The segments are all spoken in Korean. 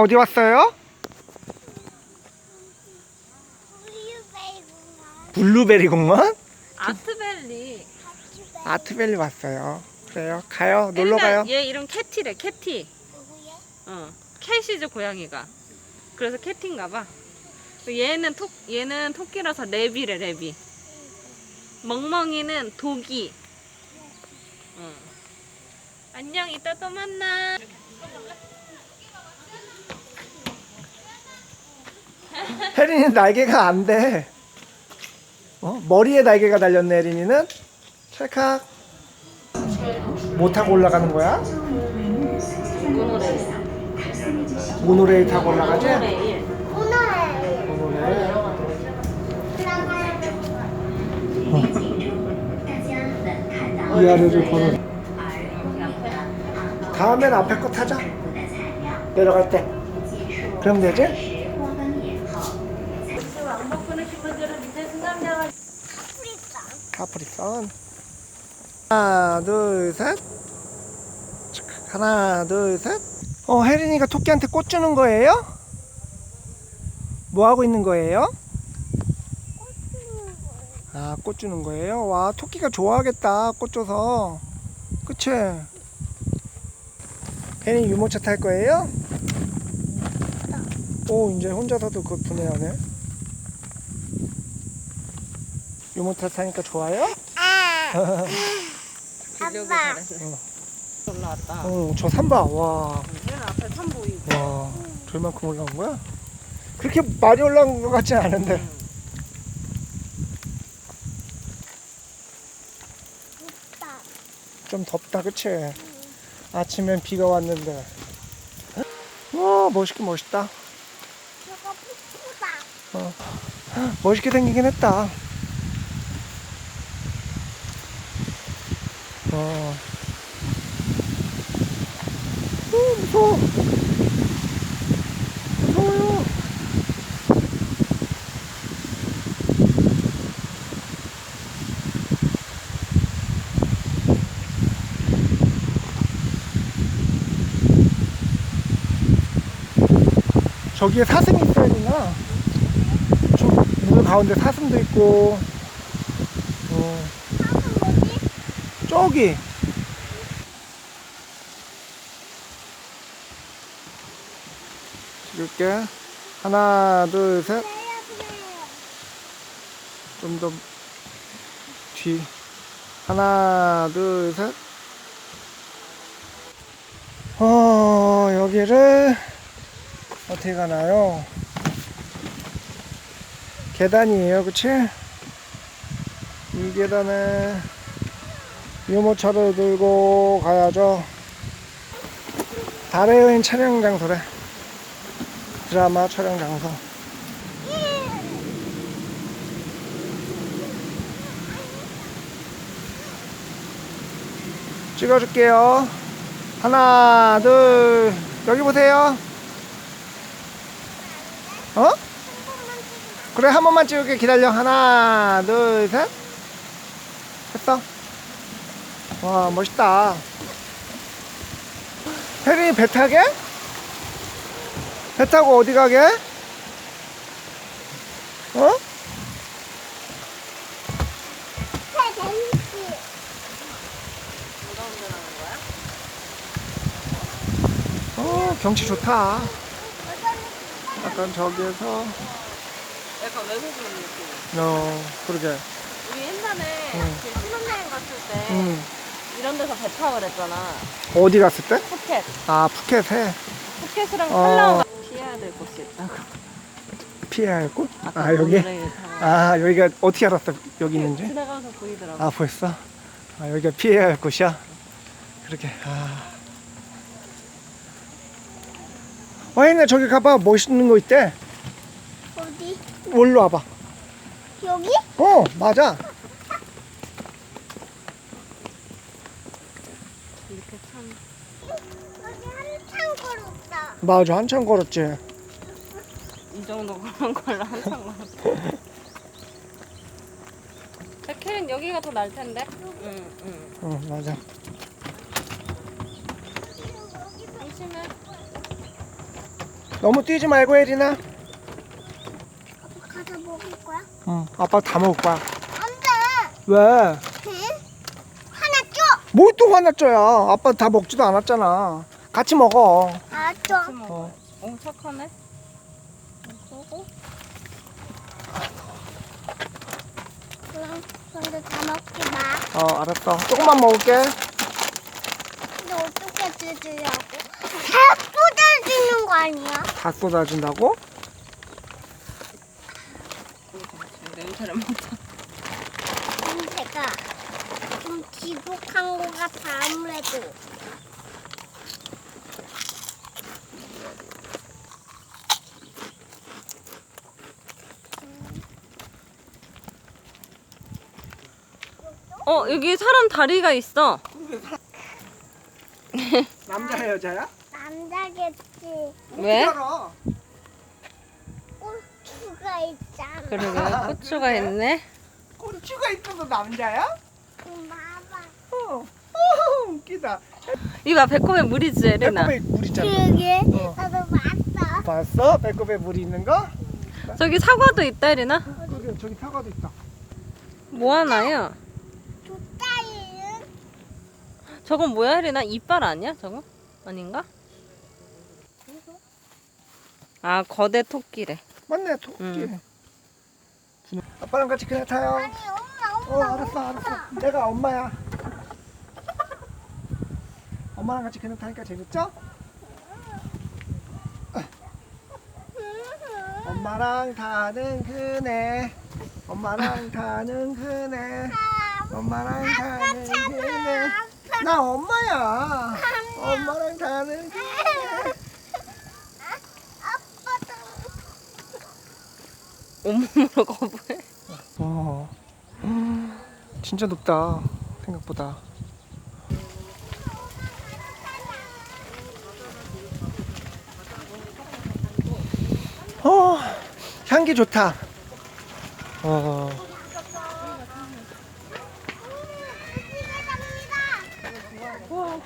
어디 왔어요? 블루베리 공원? 아트밸리. 아트밸리 왔어요. 그래요? 가요? 놀러 가요? 얘 이름 캐티래, 캐티. 어, 캣이죠 고양이가. 그래서 캐티인가 봐. 얘는 토 얘는 토끼라서 레비래 레비. 멍멍이는 독이. 어. 안녕 이따 또 만나. 혜린이 날개가 안 돼. 어? 머리에 날개가 달렸네, 혜린이는. 찰칵. 뭐 타고 올라가는 거야? 모노레일. 모노레일 타고 올라가지? 모노레일. 모노레일. 위아래를 걸어. 다음엔 앞에 거 타자. 내려갈 때. 그럼 되지? 왕복 끊으신 분들은 밑에 승강장 카프리선. 하나, 둘, 셋. 하나, 둘, 셋. 어, 혜린이가 토끼한테 꽃 주는 거예요? 뭐 하고 있는 거예요? 아, 꽃 주는 거예요? 와, 토끼가 좋아하겠다. 꽃 줘서. 그치? 혜린이 유모차 탈 거예요? 오, 이제 혼자서도 그 분해하네. 유모차 타니까 좋아요? 아빠. 올라왔다. 어, 저 산봐. 와, 얘는 앞에 산 보이고. 와, 저만큼 올라온 거야? 그렇게 많이 올라온 것 같진 않은데. 응. 좀 덥다, 그치? 아침엔 비가 왔는데. 와, 멋있긴 멋있다. 저거 푸푸다. 멋있게 생기긴 했다. 어. 어, 무서워. 무서워요. 저기에 사슴이 있어야 되나? 저물 가운데 사슴도 있고 어? 저기. 찍을게. 하나 둘 셋. 좀 더 뒤. 하나 둘 셋. 어 여기를 어떻게 가나요? 계단이에요 그치? 이 계단에 유모차를 들고 가야죠. 달의 여인 촬영 장소래. 드라마 촬영 장소. 찍어줄게요. 하나 둘 여기 보세요. 어? 그래 한 번만 찍을게. 기다려. 하나 둘셋. 했어 와 멋있다 혜린이 배 타게? 배 타고 어디 가게? 어? 어 경치 좋다 약간 저기에서 약간 외국인 느낌. 어 그러게 우리 옛날에 응. 그 신혼여행 갔을 때음 이런 데서 배 타고 그랬잖아. 어디 갔을 때? 푸켓. 아 푸켓에 푸켓이랑 어. 팔라우 피해야 될 곳이 있다고. 피해야 할 곳? 아까 아 여기? 아 여기가 어떻게 알았어 여기 있는지? 지나가서 보이더라고. 아 벌써? 아 여기가 피해야 할 곳이야? 그렇게 아 와인아 저기 가봐 멋있는 거 있대 어디? 올로 와봐 여기? 어 맞아 이렇게 참. 여기 한참 걸었다. 맞아 한참 걸었지 이 정도 그런 걸로 한참 걸었어. 캐린 여기가 더 날 텐데. 응, 응. 어 맞아 조심해. 너무 뛰지 말고 혜린아. 아빠 가서 먹을 거야? 응, 아빠 다 먹을 거야. 안 돼. 왜? 응? 하나 줘. 뭘 또 화났죠야? 아빠 다 먹지도 않았잖아. 같이 먹어. 알았어. 어. 오 착하네. 쏘고. 그럼 근데 다 먹지 마. 어, 알았어. 조금만 먹을게. 근데 어떻게 드시려고? 다 쏟아지는 거 아니야? 다 쏟아진다고? 냄새를 맡아. 냄새가 좀 지독한 것 같아 아무래도. 어 여기 사람 다리가 있어. 남자 여자야? 남자겠지. 왜? 알아? 고추가 있잖아. 그러게 고추가 있네. 꼴추가 있어도 남자야? 봐봐. 어. 어, 웃기다. 이봐 배꼽에 물이지 에레나. 배꼽에 물 있잖아. 그러게 어. 나도 봤어. 봤어? 배꼽에 물이 있는 거? 저기 사과도 있다 에레나. 그게 저기 사과도 있다. 뭐 하나요? 두따이는 저건 뭐야 에레나? 이빨 아니야 저거? 아닌가? 아 거대 토끼래. 맞네, 토끼. 응. 아빠랑 같이 그냥 타요. 아니 엄마 어, 엄마. 알았어, 알았어. 내가 엄마야. 엄마랑 같이 그냥 타니까 재밌죠? 엄마랑 타는 그네. 엄마랑 타는 그네. 엄마랑 타는 그네. 나 엄마야. 엄마랑. 아빠도 온몸으로 거부해. 와, 진짜 높다. 생각보다. 어, 향기 좋다. 어,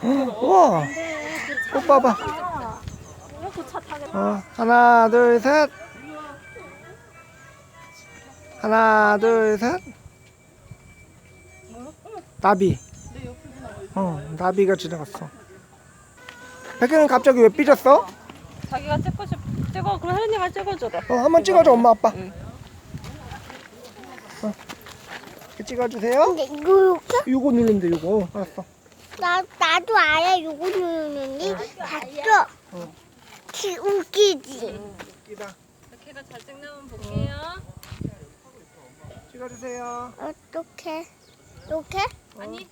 와, 꽃 봐봐. 어, 하나, 둘, 셋. 하나, 둘, 셋. 나비. 어, 나비가 지나갔어. 백현은 갑자기 왜 삐졌어? 자기가 찍고 싶 찍어 그럼 혜린이가 찍어줘라. 어, 한번 찍어줘, 엄마, 아빠. 응. 어. 찍어주세요. 근데 이거 이렇게 요거 돼, 요거. 알았어. 나 나도 알아 요거 누르는데 봤어. 어. 기 웃기지. 웃기다. 걔가 잘 찍는 한 볼게요. 찍어주세요. 어떻게? 이렇게? 아니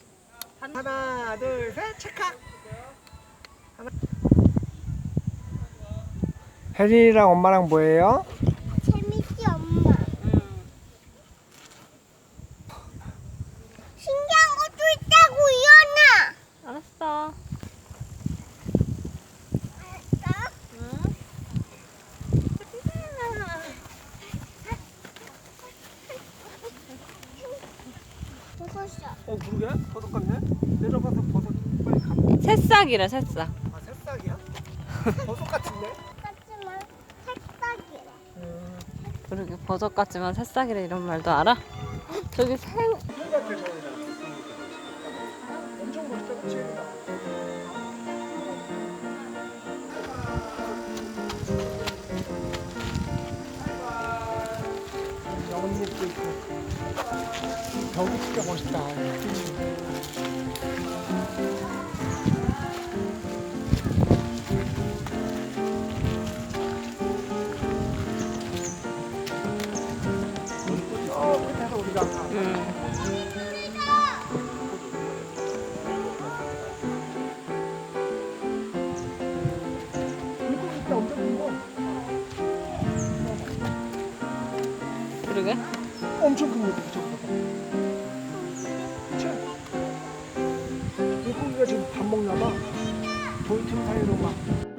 하나, 둘, 셋, 체크. 하나. 혜린이랑 엄마랑 뭐예요? 재밌지 엄마. 음. 신기한 것도 있다고 이현아. 알았어. 알았어? 응. 죽었어. 어, 그러게? 버섯 같네? 내려가서 버섯 빨리 가. 새싹이래 새싹. 아, 새싹이야? 버섯 같은데? 같지만 색깔이래. 음, 그러게 버섯 같지만 새싹이래 이런 말도 알아? 저기 생새 같아, 연잎도 있고. 벽이 진짜 멋있다. 어, 끝에서 우리가 아 엄청 큰 거다 저거 그치? 물고기가 지금 밥 먹나 봐 돌틈 사이로 막